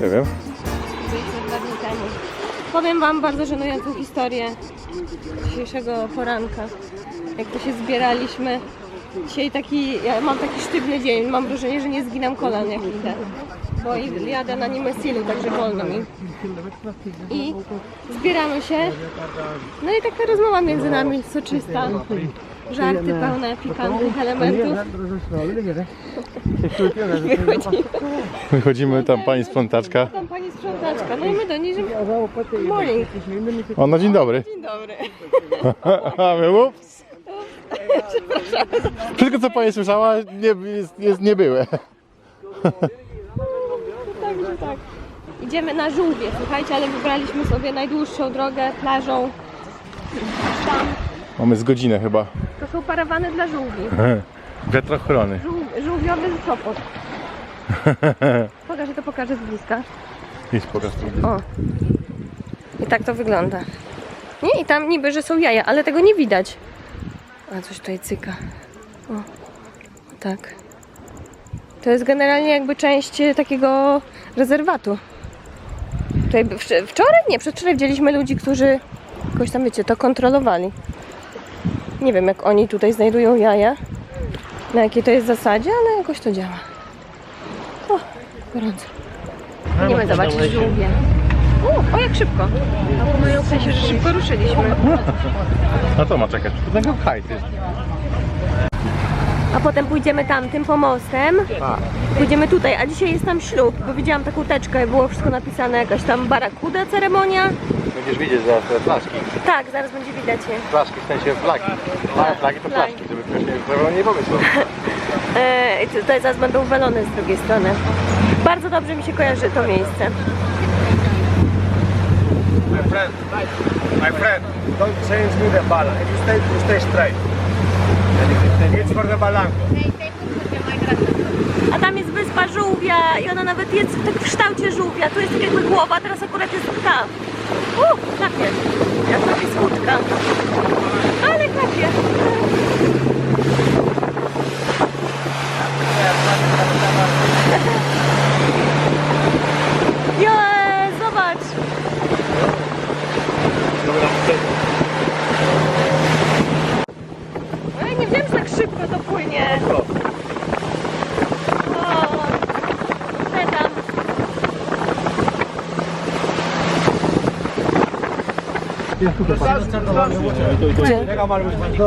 Nie wiem. Powiem Wam bardzo żenującą historię dzisiejszego poranka. Jak to się zbieraliśmy. Dzisiaj taki, ja mam taki sztywny dzień, mam wrażenie, że nie zginam kolan jak idę. Bo jadę na Nimesilu, także wolno mi. I zbieramy się. No i taka rozmowa między nami soczysta. Żarty pełne pikantnych elementów. Wychodzimy. Wychodzimy, tam pani sprzątaczka. Tam pani sprzątaczka. No i my do niej, że morning. O, no dzień dobry. Dzień dobry. A my ups. Wszystko co pani słyszała nie, jest, jest niebyłe. Także tak. Idziemy na żółwie, słuchajcie, ale wybraliśmy sobie najdłuższą drogę plażą. Tam Mamy z godzinę chyba. to są parawany dla żółwi. Wiatrochrony. Żół, żółwiowy Sopot. Pokażę, to pokażę z bliska. Idź pokaż tu. O. I tak to wygląda. Nie, i tam niby, że są jaja, ale tego nie widać. A coś tutaj cyka. O, tak. To jest generalnie jakby część e, takiego rezerwatu. Tutaj wczoraj, nie, przedwczoraj widzieliśmy ludzi, którzy jakoś tam, wiecie, to kontrolowali. Nie wiem, jak oni tutaj znajdują jaja, na jakiej to jest zasadzie, ale jakoś to działa. O, gorąco. Idziemy zobaczyć żółwie. U, o jak szybko. W sensie, że szybko ruszyliśmy. No to ma czekać. Tego hajt. A potem pójdziemy tamtym pomostem. Pójdziemy tutaj, a dzisiaj jest tam ślub, bo widziałam taką teczkę, było wszystko napisane, jakaś tam barakuda ceremonia. Będziesz widzieć zaraz te flaszki. Tak, zaraz będzie widać je. Flaszki w sensie flagi. Małe flagi to Flagi. flaszki, żeby ktoś nie, nie pomyślał. E, i tutaj zaraz będą welony z drugiej strony. Bardzo dobrze mi się kojarzy to miejsce. My friend, my friend, don't change me the balance. If you stay, you stay straight. It's for the balanco. A tam jest wyspa żółwia i ona nawet jest tak w kształcie żółwia. Tu jest tak jakby głowa, teraz akurat jest ptak. U, klapie. Jak robi skótka. Ale klapie. Je, zobacz. Ej, nie wiem, że tak szybko to płynie. O, te tam. Ja tutaj patrzę. Gdzie?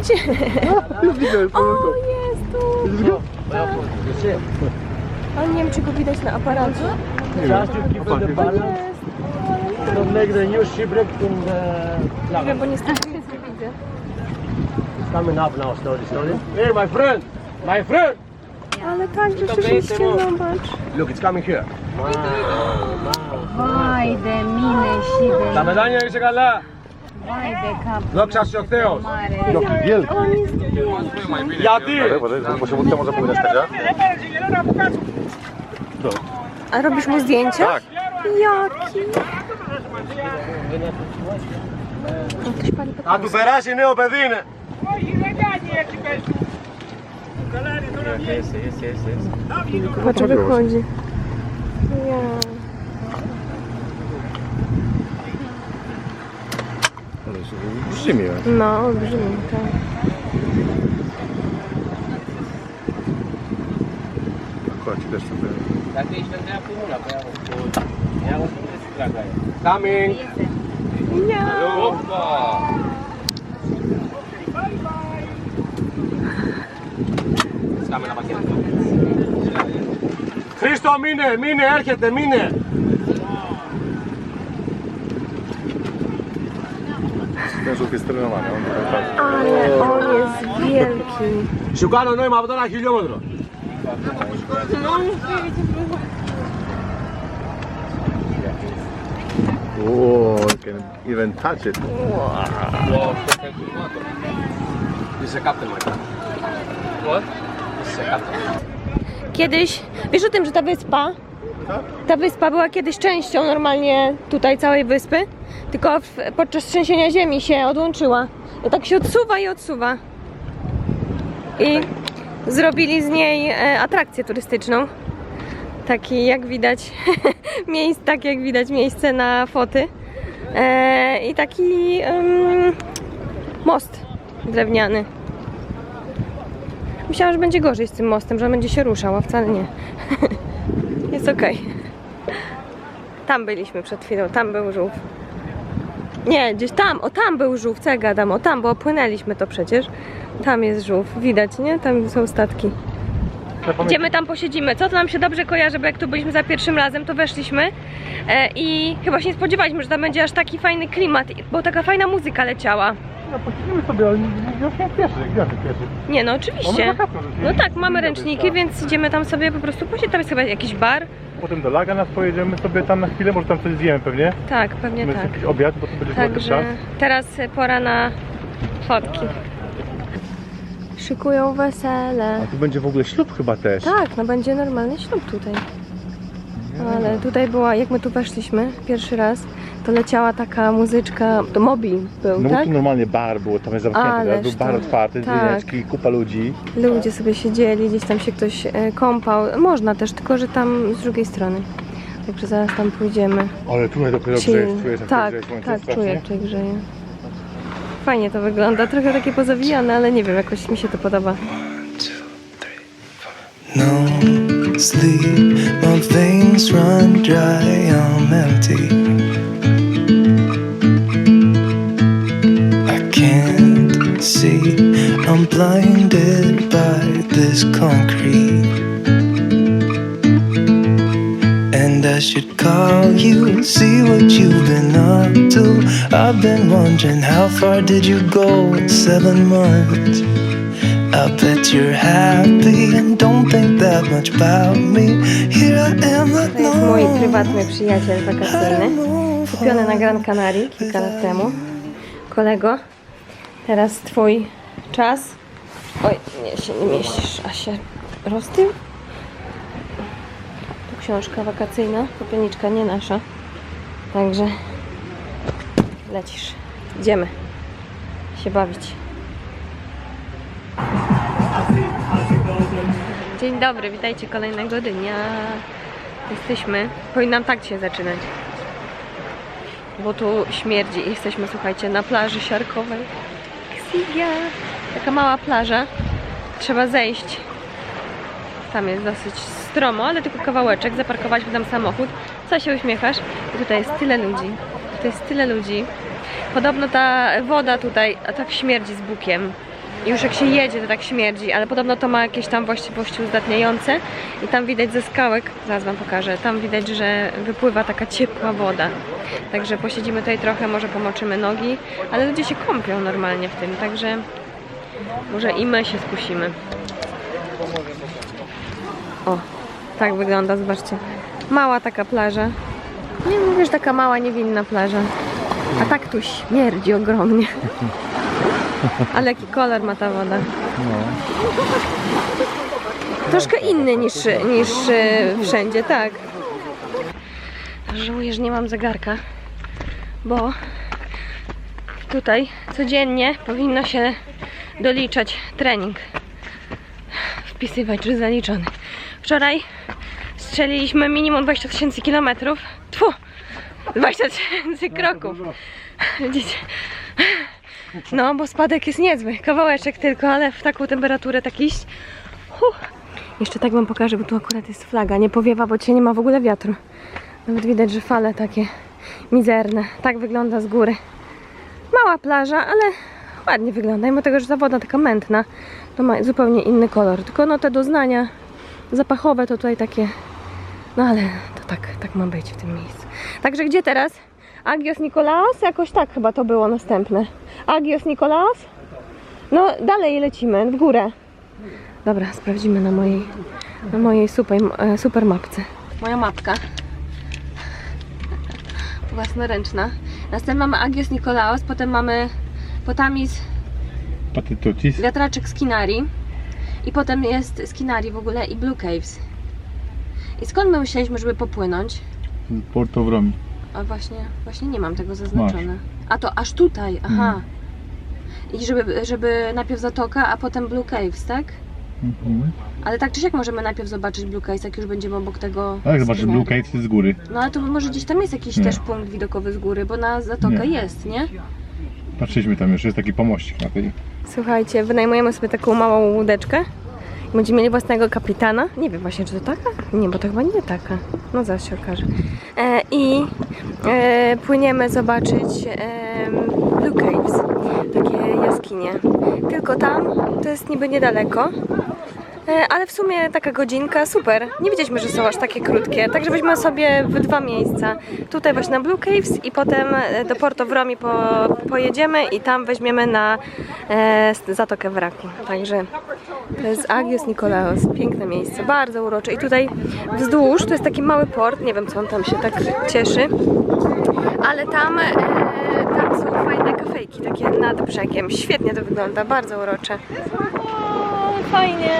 Gdzie? No, widzę, O, jest tu! Widzisz go? Ale nie wiem, czy go widać na aparacie. Nie wiem. Opatrz, Jest! Nigdy już szybrek tym Nie, bo niestety nic nie widzę. Coming up now, slowly, slowly. Hey, my friend! My friend! Ale tak, rzeczywiście, zobacz. Look, it's coming here. Vay de mine și de... La medania, Gala! Zloczasz no, się od Teos. No, jaki wielki. Ja? A robisz mu zdjęcia? Tak. Jaki? A tu berazi nie obedinę. Patrz, wychodzi. Ja. olbrzymie. No, olbrzymie, tak. Chodź, też sobie. Takie źle miała pomula, bo ja bo ja też Coming! Ja. Hello. Bye μείνε, μείνε, έρχεται, μείνε! ciężów jest trenowany. On tutaj tak. Ale on jest wielki. Szukano no i ma podana kilometr. Whoa, you can even touch it. Jest kaptem, What? Kiedyś, wiesz o tym, że ta wyspa ta wyspa była kiedyś częścią normalnie tutaj całej wyspy, tylko w, podczas trzęsienia ziemi się odłączyła. I tak się odsuwa i odsuwa. I zrobili z niej e, atrakcję turystyczną. Taki jak widać, miejsce, tak jak widać miejsce na foty. E, I taki em, most drewniany. Myślałam, że będzie gorzej z tym mostem, że on będzie się ruszał, a wcale nie. Jest okej. Tam byliśmy przed chwilą, tam był żółw. Nie, gdzieś tam, o tam był żółw, co ja gadam, o tam, bo opłynęliśmy to przecież. Tam jest żółw, widać, nie? Tam są statki. Idziemy tam, posiedzimy. Co to nam się dobrze kojarzy, bo jak tu byliśmy za pierwszym razem, to weszliśmy e, i chyba się nie spodziewaliśmy, że tam będzie aż taki fajny klimat, bo taka fajna muzyka leciała. No posiedziemy sobie, ale już nie pieszy, gdzie ty pieszy? Nie no, oczywiście. Mamy się No tak, mamy ręczniki, tak. więc idziemy tam sobie po prostu posiedzieć. Tam jest chyba jakiś bar. Potem do Laga nas pojedziemy sobie tam na chwilę, może tam coś zjemy pewnie. Tak, pewnie Będzie tak. jakiś obiad, bo to będzie Także czas. teraz pora na fotki. Szykują wesele. A tu będzie w ogóle ślub chyba też. Tak, no będzie normalny ślub tutaj. Ale tutaj była, jak my tu weszliśmy pierwszy raz, to leciała taka muzyczka, to mobil był, No bo tak? tu normalnie bar było, tam jest Ależ teraz był bar to- otwarty, tak. drineczki, kupa ludzi. Ludzie sobie siedzieli, gdzieś tam się ktoś e, kąpał. Można też, tylko że tam z drugiej strony. Także zaraz tam pójdziemy. Ale tutaj dopiero Chill. grzeje, czujesz jak tak, grzeje słońce tak, czuję, tutaj grzeje. Fajnie to wygląda, trochę takie pozawijane, ale nie wiem, jakoś mi się to podoba. No sleep, my veins run dry, I'm empty. I can't see, I'm blinded by this concrete. And I should call you, see what you've been up to. I've been wondering how far did you go in seven months? I bet you're happy and don't think that much about me. Here I am, To jest mój prywatny przyjaciel wakacyjny. Kupiony na Gran Canaria kilka lat temu. Kolego, teraz twój czas. Oj, nie się nie mieścisz, a się roztył. Tu książka wakacyjna, popielniczka nie nasza. Także lecisz. Idziemy się bawić. Dzień dobry, witajcie kolejnego dnia. Jesteśmy. Powinnam tak się zaczynać. Bo tu śmierdzi. Jesteśmy, słuchajcie, na plaży siarkowej. Ksigia. Taka mała plaża. Trzeba zejść. Tam jest dosyć stromo, ale tylko kawałeczek. Zaparkowaliśmy tam samochód. Co się uśmiechasz? I tutaj jest tyle ludzi. Tutaj jest tyle ludzi. Podobno ta woda tutaj tak śmierdzi z bukiem. Już jak się jedzie, to tak śmierdzi, ale podobno to ma jakieś tam właściwości uzdatniające i tam widać ze skałek, zaraz wam pokażę, tam widać, że wypływa taka ciepła woda. Także posiedzimy tutaj trochę, może pomoczymy nogi, ale ludzie się kąpią normalnie w tym, także może i my się skusimy. O, tak wygląda, zobaczcie. Mała taka plaża. Nie mówię, że taka mała, niewinna plaża. A tak tu śmierdzi ogromnie. Ale jaki kolor ma ta woda. Troszkę inny niż, niż e, wszędzie, tak. Żałuję, że nie mam zegarka, bo tutaj codziennie powinno się doliczać trening. Wpisywać, że zaliczony. Wczoraj strzeliliśmy minimum 20 tysięcy kilometrów. Tfu! 20 tysięcy kroków. Widzicie? No, bo spadek jest niezły. Kawałeczek tylko, ale w taką temperaturę tak iść. Huh. Jeszcze tak wam pokażę, bo tu akurat jest flaga. Nie powiewa, bo dzisiaj nie ma w ogóle wiatru. Nawet widać, że fale takie mizerne. Tak wygląda z góry. Mała plaża, ale ładnie wygląda. Mimo tego, że ta woda taka mętna, to ma zupełnie inny kolor. Tylko no te doznania zapachowe to tutaj takie... No ale to tak, tak ma być w tym miejscu. Także gdzie teraz? Agios Nikolaos? Jakoś tak chyba to było następne. Agios Nikolaos? No dalej lecimy, w górę. Dobra, sprawdzimy na mojej, na mojej super, e, super mapce. Moja mapka. Własnoręczna. Następnie mamy Agios Nikolaos, potem mamy Potamis Patytutis. wiatraczek Skinari i potem jest Skinari w ogóle i Blue Caves. I skąd my myśleliśmy, żeby popłynąć? Porto w Romi. A właśnie, właśnie nie mam tego zaznaczone. A to aż tutaj, aha. I żeby, żeby najpierw Zatoka, a potem Blue Caves, tak? Ale tak czy siak możemy najpierw zobaczyć Blue Case, jak już będziemy obok tego. Tak, zobaczysz. Blue Cave z góry. No ale to może gdzieś tam jest jakiś Nie. też punkt widokowy z góry, bo na zatokę Nie. jest, nie? Patrzyliśmy tam już, jest taki pomościk na tej. Słuchajcie, wynajmujemy sobie taką małą łódeczkę. Będziemy mieli własnego kapitana. Nie wiem właśnie, czy to taka? Nie, bo to chyba nie taka. No zaraz się okaże. E, I e, płyniemy zobaczyć e, Blue Caves. Takie jaskinie. Tylko tam to jest niby niedaleko. E, ale w sumie taka godzinka, super. Nie wiedzieliśmy, że są aż takie krótkie. Także weźmy sobie w dwa miejsca. Tutaj właśnie na Blue Caves i potem e, do Porto Vromi po, pojedziemy i tam weźmiemy na e, Zatokę Wraki. Także to jest Agios Nikolaos. Piękne miejsce, bardzo urocze. I tutaj wzdłuż to jest taki mały port. Nie wiem, co on tam się tak cieszy. Ale tam, e, tam są fajne kafejki, takie nad brzegiem. Świetnie to wygląda, bardzo urocze. O, fajnie.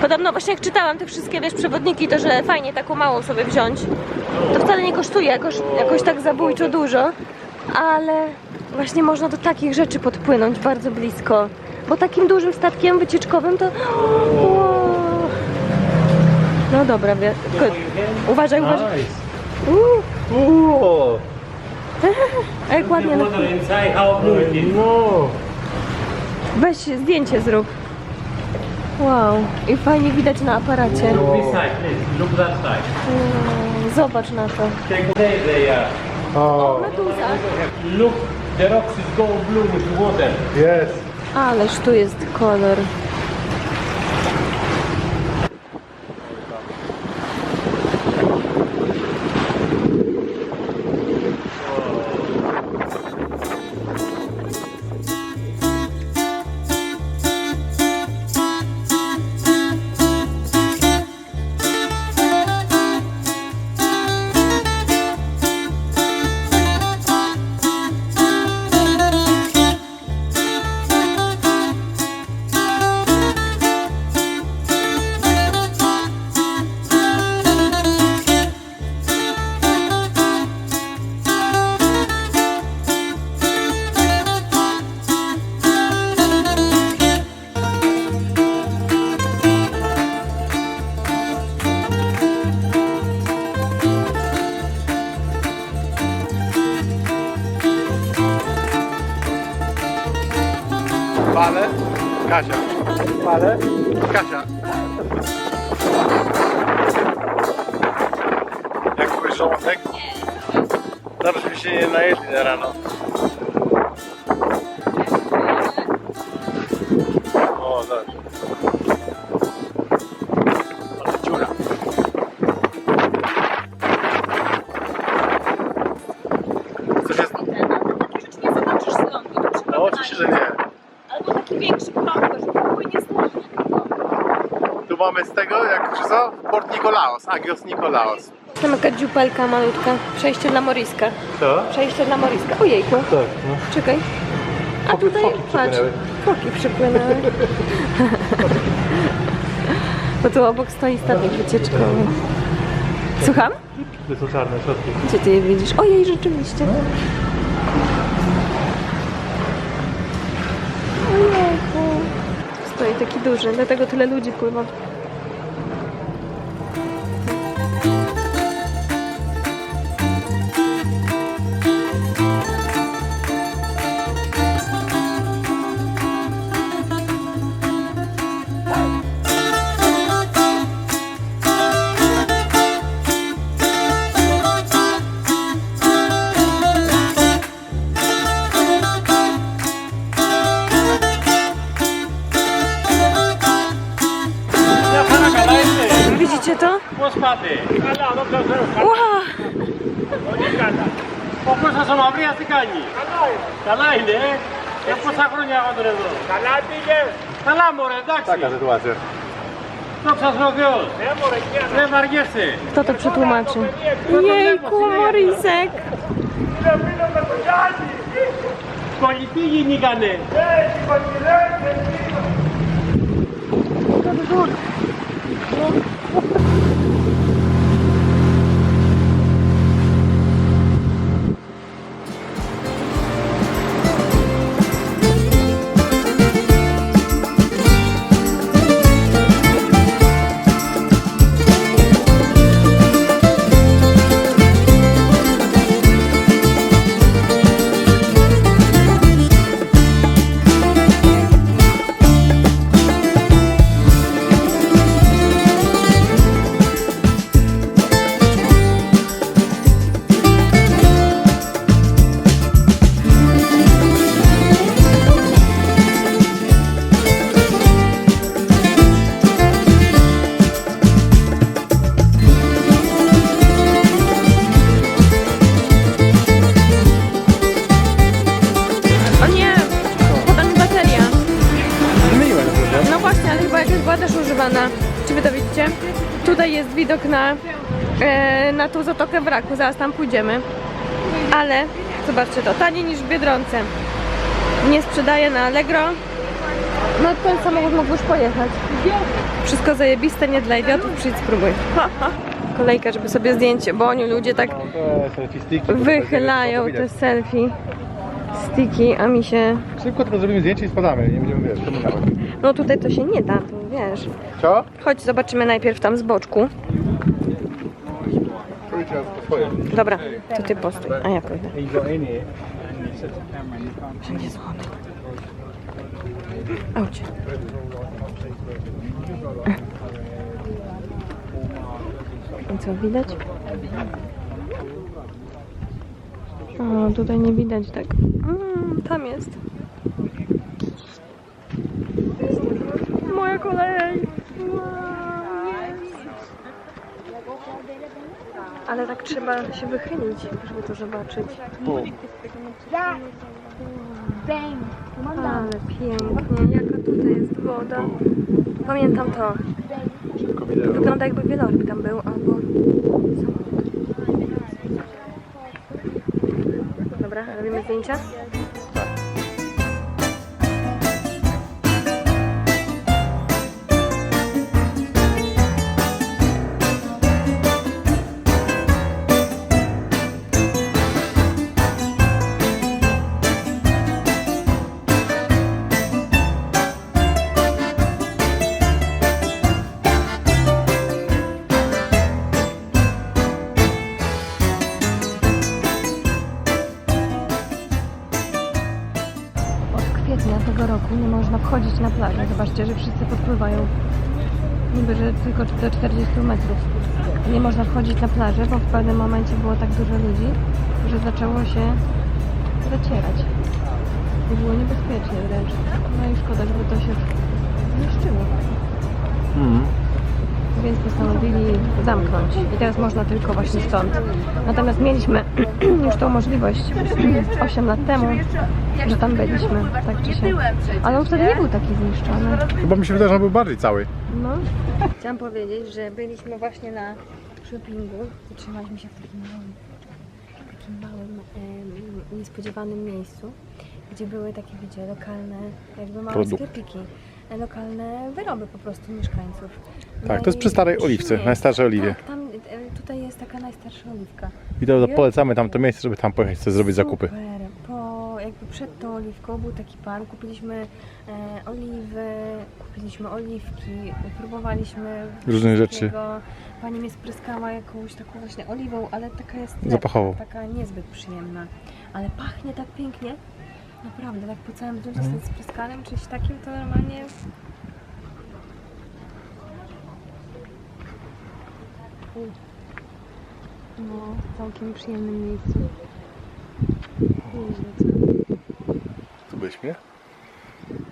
Podobno właśnie jak czytałam te wszystkie, wiesz, przewodniki, to że fajnie taką małą sobie wziąć. To wcale nie kosztuje jakoś, jakoś tak zabójczo dużo, ale właśnie można do takich rzeczy podpłynąć bardzo blisko. Bo takim dużym statkiem wycieczkowym to... Wow. No dobra, wie... uważaj, uważaj. Uuu, a jak ładnie. na-. No! Weź zdjęcie zrób. Wow, i fajnie widać na aparacie. Mm, Zobacz na to. O, Meduza. Look, the rocks is go blue with water. jest! Ależ tu jest kolor. Mamy z tego, jak co? Port Nikolaos, Agios Nikolaos. Tam jaka dziupelka malutka. Przejście dla Moriska. Co? Przejście dla Moriska. Ojejku. Tak, no. Czekaj. A Foki- tutaj, foki patrz, przypłynęły. foki przypłynęły. Bo tu obok stoi statek wycieczkowy. Słucham? To są czarne środki. Gdzie ty je widzisz? Ojej, rzeczywiście. Ojejku. Stoi taki duży, dlatego tyle ludzi pływa. ο Μαυρίας τι κάνει; Καλά είναι. Καλά είναι, ε; ε πόσα χρόνια έχω τον εδώ; Καλά πήγε. Καλά μωρέ, εντάξει. Τα κάθε του Άτζερ. Δόξα στον Δεν βαριέσαι. Кто το přetlumačí? Jejku, Morisek. Κολλητοί γίνηκανε. Κολλητοί. Wy to widzicie? Tutaj jest widok na, e, na tą zatokę wraku, zaraz tam pójdziemy. Ale zobaczcie to, taniej niż w Biedronce. Nie sprzedaje na Allegro. No ten samochód mógł już pojechać. Wszystko zajebiste, nie dla idiotów, przyjdź spróbuj. Kolejka, żeby sobie zdjęcie, bo oni ludzie tak stick. wychylają te selfie stiki, a mi się... Szybko tylko zrobimy zdjęcie i spadamy. Nie będziemy wiesz, nawet. No tutaj to się nie da, to wiesz. Co? Chodź, zobaczymy najpierw tam z boczku. Dobra, to ty postój, a ja pójdę. Wszędzie słony. Aucie. I co, widać? O, tutaj nie widać tak. Mm, tam jest. Moja kolej! Wow. Ale tak trzeba się wychylić, żeby to zobaczyć. Ale pięknie, jaka tutaj jest woda. Pamiętam to. Wygląda jakby wieloryb tam był, albo samochód. Dobra, robimy zdjęcia? Zobaczcie, że wszyscy podpływają. Niby, że tylko do 40 metrów. Nie można wchodzić na plażę, bo w pewnym momencie było tak dużo ludzi, że zaczęło się zacierać. I było niebezpiecznie wręcz. No i szkoda, żeby to się zniszczyło. Mhm. Więc postanowili zamknąć. I teraz można tylko właśnie stąd. Natomiast mieliśmy już tą możliwość 8 lat temu, że tam byliśmy, tak czy siak. Ale on wtedy nie był taki zniszczony. Chyba mi się wydaje, że on był bardziej cały. No. Chciałam powiedzieć, że byliśmy właśnie na shoppingu. Zatrzymaliśmy się w takim małym, takim małym em, niespodziewanym miejscu, gdzie były takie, wiecie, lokalne, jakby małe Produkt. sklepiki. Lokalne wyroby po prostu mieszkańców. Tak, to jest przy Starej Oliwce, najstarszej oliwie. Tak, tam, e, tutaj jest taka najstarsza oliwka. I to polecamy tam to miejsce, żeby tam pojechać, sobie zrobić zakupy. Super. Po, jakby przed tą oliwką był taki pan, kupiliśmy e, oliwy, kupiliśmy oliwki, próbowaliśmy Różnych wszystkiego. Pani mnie spryskała jakąś taką właśnie oliwą, ale taka jest lepka, Zapachową. taka niezbyt przyjemna. Ale pachnie tak pięknie. Naprawdę, tak po całym dniu Mhm. z tym spryskanym, czymś takim, to normalnie... U. No, w całkiem przyjemnym miejscu. Nieźle, co? Tu byliśmy?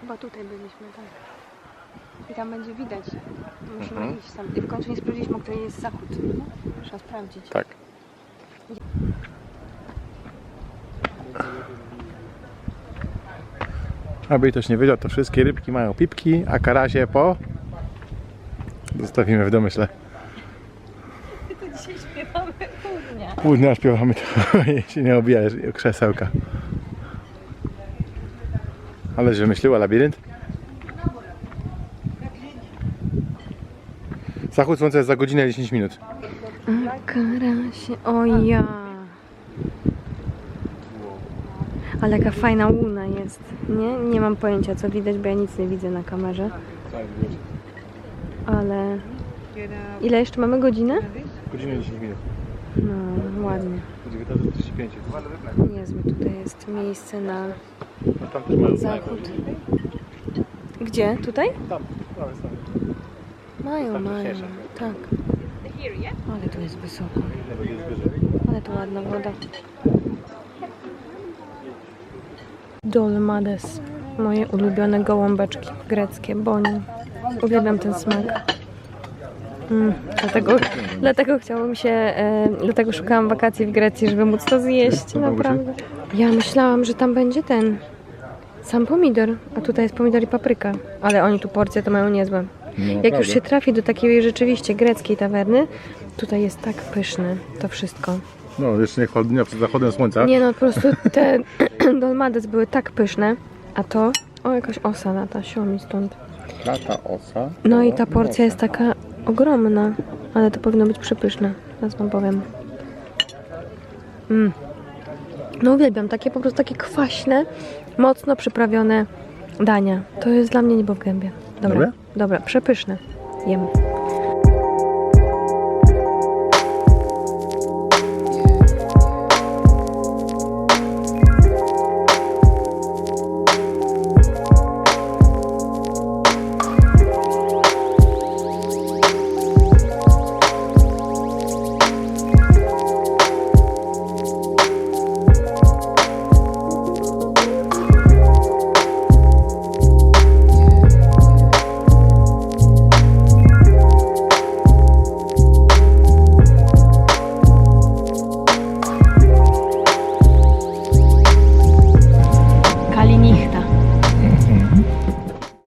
Chyba tutaj byliśmy, tak. I tam będzie widać. Musimy Mhm. iść tam. I w końcu nie sprawdziliśmy, o której jest zachód. Trzeba sprawdzić. Tak. Aby ktoś nie wiedział, to wszystkie rybki mają pipki, a karazie po... Zostawimy w domyśle. Dzisiaj śpiewamy pół dnia. Pół dnia śpiewamy to, jeśli nie obijesz krzesełka. Aleś wymyśliła labirynt. Zachód słońca jest za godzinę 10 minut. Karasie, o ja. Ale jaka fajna łuna jest. Nie? Nie mam pojęcia co widać, bo ja nic nie widzę na kamerze. Ale... Ile jeszcze mamy godzinę? Godzinę 10 minut. No, ładnie. 19.35. Niezłe tutaj jest miejsce na No tam też mają zachód. Gdzie? Tutaj? Tam, prawie. Mają, mają. Tak. Ale tu jest wysoko. Ale to ładna woda. Dolmades. Moje ulubione gołąbeczki greckie, boni. Uwielbiam ten smak. Mm, dlatego, dlatego chciałam się, e, dlatego szukałam wakacji w Grecji, żeby móc to zjeść, naprawdę. Ja myślałam, że tam będzie ten sam pomidor, a tutaj jest pomidor i papryka, ale oni tu porcje to mają niezłe. No, Jak naprawdę. już się trafi do takiej rzeczywiście greckiej tawerny, tutaj jest tak pyszne to wszystko. No, jeszcze nie chłodnia przed zachodem słońca. Nie no, po prostu te dolmades były tak pyszne, a to... O, jakaś osa lata, siła mi stąd. Lata osa. No i ta porcja jest taka ogromna, ale to powinno być przepyszne. Teraz wam powiem. Mm. No uwielbiam takie po prostu takie kwaśne, mocno przyprawione dania. To jest dla mnie niebo w gębie. Dobra, Dobre? dobra, przepyszne. Jem.